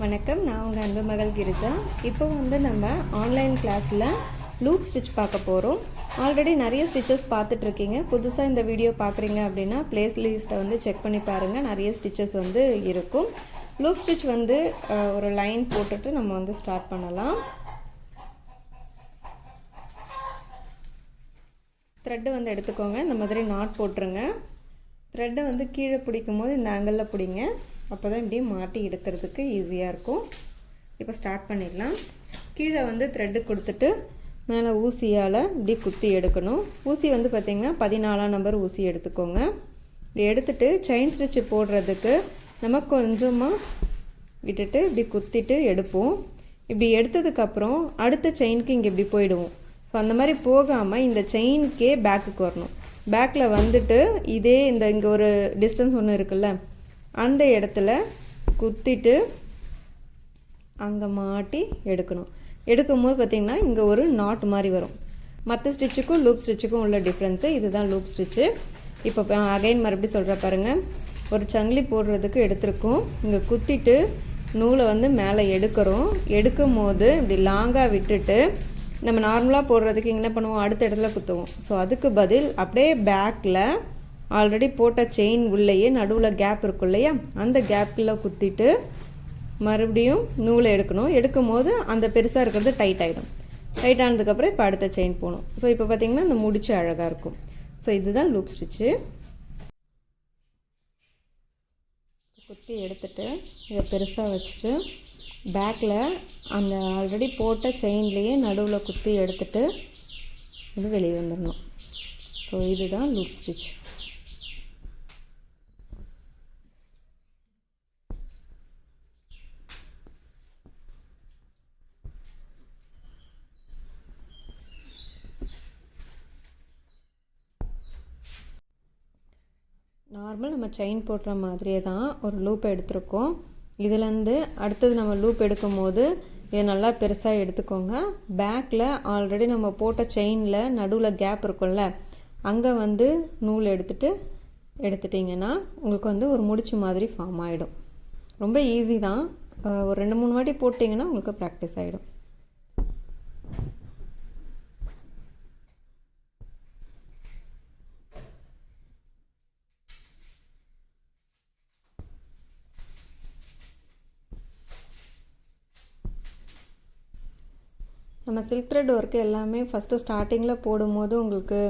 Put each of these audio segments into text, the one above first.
வணக்கம் நான் உங்கள் அன்பு மகள் கிரிஜா. இப்போ வந்து நம்ம ஆன்லைன் கிளாஸில் லூப் ஸ்டிச் பார்க்க போகிறோம் ஆல்ரெடி நிறைய ஸ்டிச்சஸ் பார்த்துட்ருக்கீங்க. புதுசாக இந்த வீடியோ பார்க்குறீங்க அப்படின்னா பிளேஸ் லிஸ்ட்டை வந்து செக் பண்ணி பாருங்கள் நிறைய ஸ்டிச்சஸ் வந்து இருக்கும். லூப் ஸ்டிச் வந்து ஒரு லைன் போட்டுட்டு நம்ம வந்து ஸ்டார்ட் பண்ணலாம். த்ரெட்டு வந்து எடுத்துக்கோங்க. இந்த மாதிரி நாட் போட்டுருங்க. த்ரெட்டை வந்து கீழே பிடிக்கும் போது இந்த ஆங்கிளில் பிடிங்க. அப்போ தான் இப்படி மாட்டி எடுக்கிறதுக்கு ஈஸியாக இருக்கும். இப்போ ஸ்டார்ட் பண்ணிடலாம். கீழே வந்து த்ரெட்டு கொடுத்துட்டு மேலே ஊசியால் இப்படி குத்தி எடுக்கணும். ஊசி வந்து பார்த்திங்கன்னா பதினாலாம் நம்பர் ஊசி எடுத்துக்கோங்க. இப்படி எடுத்துட்டு செயின் ஸ்டிச்சு போடுறதுக்கு நம்ம கொஞ்சமாக விட்டுட்டு இப்படி குத்திட்டு எடுப்போம். இப்படி எடுத்ததுக்கப்புறம் அடுத்த செயினுக்கு இங்கே இப்படி போயிடுவோம். ஸோ அந்த மாதிரி போகாமல் இந்த செயினுக்கே பேக்குக்கு வரணும். பேக்கில் வந்துட்டு இதே இந்த இங்கே ஒரு டிஸ்டன்ஸ் ஒன்று இருக்குல்ல அந்த இடத்துல குத்திட்டு அங்கே மாட்டி எடுக்கணும். எடுக்கும்போது பார்த்திங்கன்னா இங்கே ஒரு நாட் மாதிரி வரும். மற்ற ஸ்டிச்சுக்கும் லூப் ஸ்டிச்சுக்கும் உள்ள டிஃப்ரென்ஸு இதுதான் லூப் ஸ்டிச்சு இப்போ அகைன் மறுபடியும் சொல்கிற பாருங்கள் ஒரு சங்கிலி போடுறதுக்கு எடுத்திருக்கோம். இங்கே குத்திட்டு நூலை வந்து மேலே எடுக்கிறோம். எடுக்கும் போது இப்படி லாங்காக விட்டுட்டு நம்ம நார்மலாக போடுறதுக்கு என்ன பண்ணுவோம்? அடுத்த இடத்துல குத்துவோம். ஸோ அதுக்கு பதில் அப்படியே பேக்கில் ஆல்ரெடி போட்ட செயின் உள்ளேயே நடுவில் கேப் இருக்கும் இல்லையா? அந்த கேப்பில் குத்திட்டு மறுபடியும் நூலை எடுக்கணும். எடுக்கும் போது அந்த பெருசாக இருக்கிறது டைட் ஆகிடும் டைட் ஆனதுக்கப்புறம் இப்போ அடுத்த செயின் போகணும். ஸோ இப்போ பார்த்தீங்கன்னா இந்த முடிச்சு அழகாக இருக்கும். ஸோ இதுதான் லூப் ஸ்டிச்சு குத்தி எடுத்துட்டு இதை பெருசாக வச்சுட்டு பேக்கில் அந்த ஆல்ரெடி போட்ட செயின்லேயே நடுவில் குத்தி எடுத்துட்டு இது வெளியே வந்துடணும். ஸோ இதுதான் லூப் ஸ்டிச் நார்மல் நம்ம செயின் போடுற மாதிரியே தான் ஒரு லூப் எடுத்திருக்கோம். இதுலேருந்து அடுத்தது நம்ம லூப் எடுக்கும் போது இதை நல்லா பெருசாக எடுத்துக்கோங்க. பேக்கில் ஆல்ரெடி நம்ம போட்ட செயினில் நடுவில் கேப் இருக்கும்ல அங்கே வந்து நூல் எடுத்துட்டு எடுத்துட்டிங்கன்னா உங்களுக்கு வந்து ஒரு முடிச்சு மாதிரி ஃபார்ம் ஆகிடும் ரொம்ப ஈஸி தான். ஒரு ரெண்டு மூணு வாட்டி போட்டிங்கன்னா உங்களுக்கு ப்ராக்டிஸ் ஆகிடும் நம்ம சில்க் த்ரெட் ஒர்க்கு எல்லாமே ஃபஸ்ட்டு ஸ்டார்டிங்கில் போடும்போது உங்களுக்கு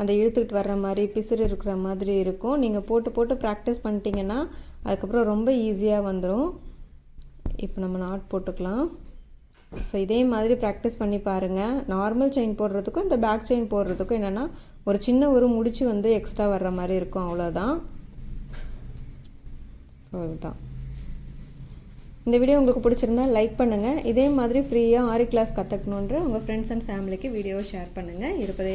அந்த இழுத்துக்கிட்டு வர்ற மாதிரி பிசிறு இருக்கிற மாதிரி இருக்கும். நீங்கள் போட்டு போட்டு ப்ராக்டிஸ் பண்ணிட்டீங்கன்னா அதுக்கப்புறம் ரொம்ப ஈஸியாக வந்துடும் இப்போ நம்ம நாட் போட்டுக்கலாம். ஸோ இதே மாதிரி ப்ராக்டிஸ் பண்ணி பாருங்கள் நார்மல் செயின் போடுறதுக்கும் இந்த பேக் செயின் போடுறதுக்கும் என்னென்னா ஒரு சின்ன ஒரு முடிச்சு வந்து எக்ஸ்ட்ரா வர்ற மாதிரி இருக்கும். அவ்வளோதான் ஸோ இதுதான். இந்த வீடியோ உங்களுக்கு பிடிச்சிருந்தா லைக் பண்ணுங்கள் இதே மாதிரி ஃப்ரீயாக ஆரி கிளாஸ் கற்றுக்கணுன்ற உங்கள் ஃப்ரெண்ட்ஸ் அண்ட் ஃபேமிலிக்கு வீடியோ ஷேர் பண்ணுங்கள் இருப்பதை